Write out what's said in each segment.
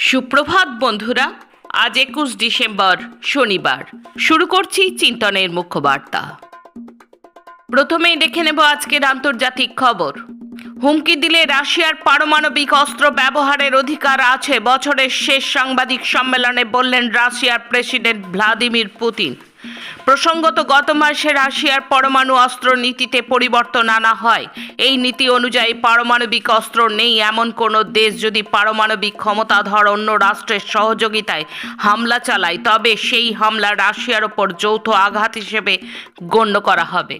সুপ্রভাত বন্ধুরা, আজ একুশ ডিসেম্বর, শনিবার। শুরু করছি চিন্তনের মুখ্যবার্তা। প্রথমেই দেখে নেব আজকের আন্তর্জাতিক খবর। হুমকি দিলে রাশিয়ার পারমাণবিক অস্ত্র ব্যবহারের অধিকার আছে। বছরের শেষ সাংবাদিক সম্মেলনে বললেন রাশিয়ার প্রেসিডেন্ট ভ্লাদিমির পুতিন। প্রসঙ্গত, গত মাসে রাশিয়ার পরমাণু অস্ত্র নীতিতে পরিবর্তন আনা হয়। এই নীতি অনুযায়ী পারমাণবিক অস্ত্র নেই এমন কোনো দেশ যদি পারমাণবিক ক্ষমতাধর অন্য রাষ্ট্রের সহযোগিতায় হামলা চালায়, তবে সেই হামলা রাশিয়ার ওপর যৌথ আঘাত হিসেবে গণ্য করা হবে।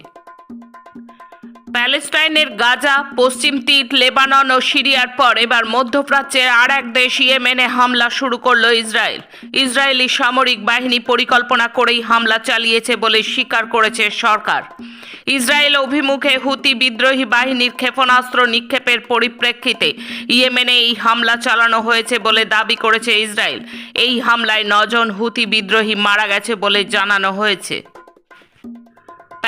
প্যালেস্টাইনের গাজা, পশ্চিম তীর, লেবানন ও সিরিয়ার পর এবার মধ্যপ্রাচ্যের আর এক দেশ ইয়েমেনে হামলা শুরু করল ইসরায়েল। ইসরায়েলি সামরিক বাহিনী পরিকল্পনা করেই হামলা চালিয়েছে বলে স্বীকার করেছে সরকার। ইসরায়েল অভিমুখে হুতি বিদ্রোহী বাহিনীর ক্ষেপণাস্ত্র নিক্ষেপের পরিপ্রেক্ষিতে ইয়েমেনে এই হামলা চালানো হয়েছে বলে দাবি করেছে ইসরায়েল। এই হামলায় নজন হুতি বিদ্রোহী মারা গেছে বলে জানানো হয়েছে।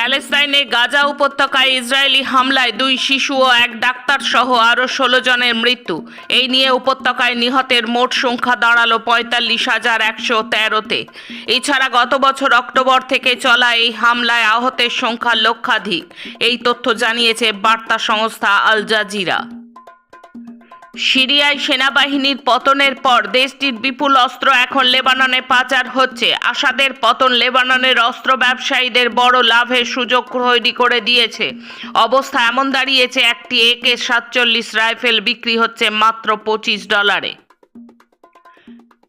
প্যালেস্তাইনে গাজা উপত্যকায় ইসরায়েলি হামলায় দুই শিশু ও এক ডাক্তার সহ আরও ষোলো জনের মৃত্যু। এই নিয়ে উপত্যকায় নিহতের মোট সংখ্যা দাঁড়াল পঁয়তাল্লিশ হাজার একশো তেরোতে। এছাড়া গত বছর অক্টোবর থেকে চলা এই হামলায় আহতের সংখ্যা লক্ষাধিক। এই তথ্য জানিয়েছে বার্তা সংস্থা আল জাজিরা। সিরিয়ায় সেনাবাহিনীর পতনের পর দেশটির বিপুল অস্ত্র এখন লেবাননে পাচার হচ্ছে। আসাদের পতন লেবাননের অস্ত্র ব্যবসায়ীদের বড় লাভের সুযোগ তৈরি করে দিয়েছে। অবস্থা এমন দাঁড়িয়েছে, একটি একে সাতচল্লিশ রাইফেল বিক্রি হচ্ছে মাত্র পঁচিশ ডলারে।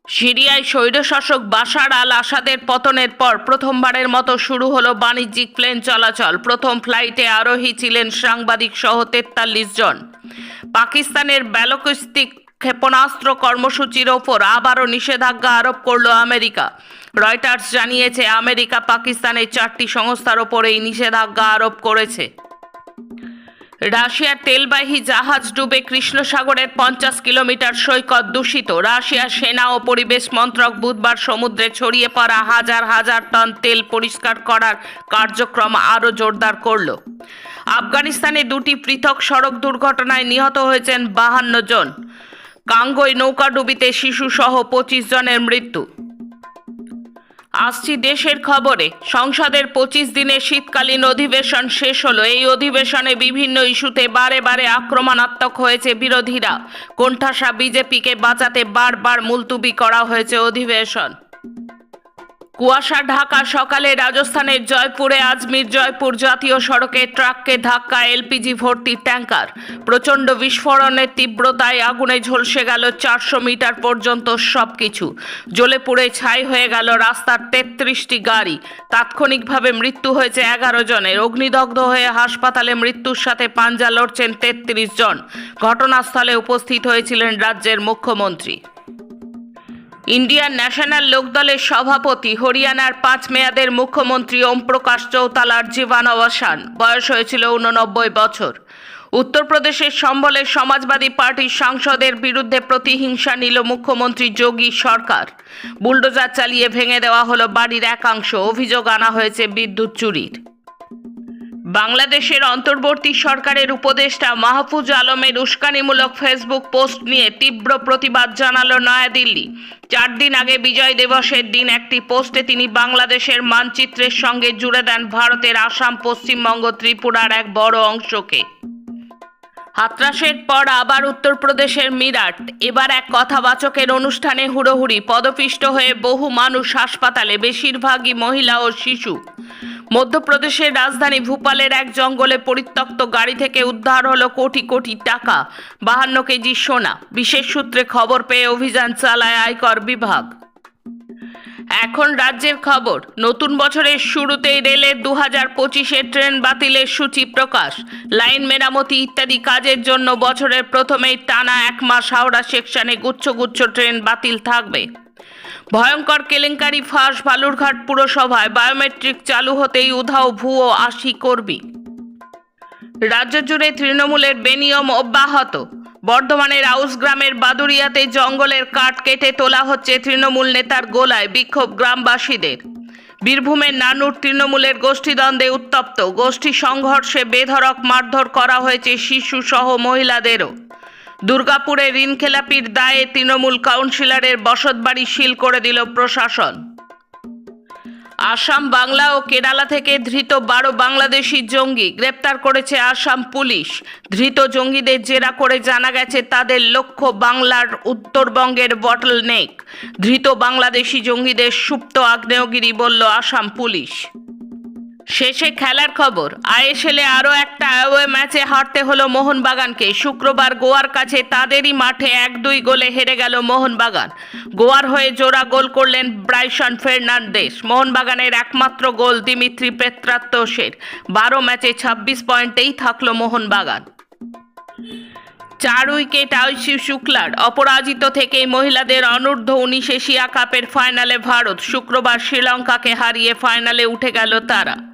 সিরিয়ায় স্বৈরশাসক বাশার আল আসাদের পতনের পর প্রথমবারের মতো শুরু হলো বাণিজ্যিক প্লেন চলাচল। প্রথম ফ্লাইটে আরোহী ছিলেন সাংবাদিক সহ তেতাল্লিশ জন। পাকিস্তানের ব্যালকিস্তিক ক্ষেপণাস্ত্র কর্মসূচির ওপর আবারও নিষেধাজ্ঞা আরোপ করল আমেরিকা। রয়টার্স জানিয়েছে, আমেরিকা পাকিস্তানের চারটি সংস্থার ওপর এই নিষেধাজ্ঞা আরোপ করেছে। রাশিয়ার তেলবাহী জাহাজ ডুবে কৃষ্ণ সাগরের পঞ্চাশ কিলোমিটার সৈকত দূষিত। রাশিয়ার সেনা ও পরিবেশ মন্ত্রক বুধবার সমুদ্রে ছড়িয়ে পড়া হাজার হাজার টন তেল পরিষ্কার করার কার্যক্রম আরও জোরদার করল। আফগানিস্তানে দুটি পৃথক সড়ক দুর্ঘটনায় নিহত হয়েছেন বাহান্ন জন। কাঙ্গোয় নৌকাডুবিতে শিশুসহ পঁচিশ জনের মৃত্যু। আসছি দেশের খবরে। সংসদের পঁচিশ দিনের শীতকালীন অধিবেশন শেষ হলো। এই অধিবেশনে বিভিন্ন ইস্যুতে বারে বারে আক্রমণাত্মক হয়েছে বিরোধীরা। কোণঠাসা বিজেপিকে বাঁচাতে বারবার মুলতুবি করা হয়েছে অধিবেশন। কুয়াশা, ঢাকা সকালে রাজস্থানের জয়পুরে আজমির জয়পুর জাতীয় সড়কে ট্রাককে ধাক্কা এলপিজি ভর্তি ট্যাঙ্কার। প্রচণ্ড বিস্ফোরণের তীব্রতায় আগুনে ঝলসে গেল চারশো মিটার পর্যন্ত সব কিছু জ্বলে পুড়ে ছাই হয়ে গেল রাস্তার তেত্রিশটি গাড়ি। তাৎক্ষণিকভাবে মৃত্যু হয়েছে এগারো জনের। অগ্নিদগ্ধ হয়ে হাসপাতালে মৃত্যুর সাথে পাঞ্জা লড়ছেন তেত্রিশ জন। ঘটনাস্থলে উপস্থিত হয়েছিলেন রাজ্যের মুখ্যমন্ত্রী। ইন্ডিয়ান ন্যাশনাল লোকদলের সভাপতি হরিয়ানার পাঁচ মেয়াদের মুখ্যমন্ত্রী ওমপ্রকাশ চৌতালার জীবন অবসান বয়স হয়েছিল উননব্বই বছর। উত্তরপ্রদেশের সম্বলের সমাজবাদী পার্টির সাংসদের বিরুদ্ধে প্রতিহিংসা নিল মুখ্যমন্ত্রী যোগী সরকার। বুলডোজার চালিয়ে ভেঙে দেওয়া হলো বাড়ির একাংশ। অভিযোগ আনা হয়েছে বিদ্যুৎ চুরির। বাংলাদেশের অন্তর্বর্তী সরকারের উপদেষ্টা মাহফুজ আলমের উস্কানিমূলক ফেসবুক পোস্ট নিয়ে তীব্র প্রতিবাদ জানালো নয়াদিল্লি। চার দিন আগে বিজয় দিবসের দিন একটি পোস্টে তিনি বাংলাদেশের মানচিত্রের সঙ্গে জুড়ে দেন ভারতের আসাম, পশ্চিমবঙ্গ, ত্রিপুরার এক বড় অংশকে। হাতরাসের পর আবার উত্তরপ্রদেশের মিরাট। এবার এক কথাবাচকের অনুষ্ঠানে হুড়োহুড়ি, পদপিষ্ট হয়ে বহু মানুষ হাসপাতালে, বেশিরভাগই মহিলা ও শিশু। মধ্যপ্রদেশের রাজধানী ভূপালের এক জঙ্গলে পরিত্যক্ত গাড়ি থেকে উদ্ধার হলো কোটি কোটি টাকা। বাহান্ন কেজি সোনা। বিশেষ সূত্রে খবর পেয়ে অভিযান চালায় আয়কর বিভাগ। এখন রাজ্যের খবর। নতুন বছরের শুরুতেই রেলের দু হাজার পঁচিশের ট্রেন বাতিলের সূচি প্রকাশ। লাইন মেরামতি ইত্যাদি কাজের জন্য বছরের প্রথমেই টানা এক মাস হাওড়া সেকশনে গুচ্ছ গুচ্ছ ট্রেন বাতিল থাকবে। ভয়ঙ্কর কেলেঙ্কারি ফাঁস বালুরঘাট পুরসভায় বায়োমেট্রিক চালু হতেই উধাও ভুয়ো আশি কর্মী। রাজ্য জুড়ে তৃণমূলের বেনিয়ম অব্যাহত। বর্ধমানের আউস গ্রামের বাদুরিয়াতে জঙ্গলের কাঠ কেটে তোলা হচ্ছে তৃণমূল নেতার গোলায় বিক্ষোভ গ্রামবাসীদের। বীরভূমের নানুর তৃণমূলের গোষ্ঠীদ্বন্দ্বে উত্তপ্ত। গোষ্ঠী সংঘর্ষে বেধড়ক মারধর করা হয়েছে শিশু সহ মহিলাদেরও। দুর্গাপুরে ঋণ খেলাপির দায়ে তৃণমূল কাউন্সিলরের বসতবাড়ি সিল করে দিল প্রশাসন। আসাম বাংলা ও কেরালা থেকে ধৃত বারো বাংলাদেশি জঙ্গি গ্রেপ্তার করেছে আসাম পুলিশ। ধৃত জঙ্গিদের জেরা করে জানা গেছে তাদের লক্ষ্য বাংলার উত্তরবঙ্গের বটল নেক ধৃত বাংলাদেশি জঙ্গিদের সুপ্ত আগ্নেয়গিরি বলল আসাম পুলিশ। শেষে খেলার খবর, আইএসএলে আরও একটা অ্যাওয়ে ম্যাচে হারতে হলো মোহনবাগানকে। শুক্রবার গোয়ার কাছে তাদেরই মাঠে এক দুই গোলে হেরে গেল মোহনবাগান। গোয়ার হয়ে জোড়া গোল করলেন ব্রাইসন ফার্নান্দেস। মোহনবাগানের একমাত্র গোল দিমিত্রি পেত্রাত্তোসের বারো ম্যাচে ছাব্বিশ পয়েন্টেই থাকল মোহনবাগান। চার উইকেট আয়ুষী শুক্লার। অপরাজিত থেকেই মহিলাদের অনূর্ধ্ব উনিশ এশিয়া কাপের ফাইনালে ভারত। শুক্রবার শ্রীলঙ্কাকে হারিয়ে ফাইনালে উঠে গেল তারা।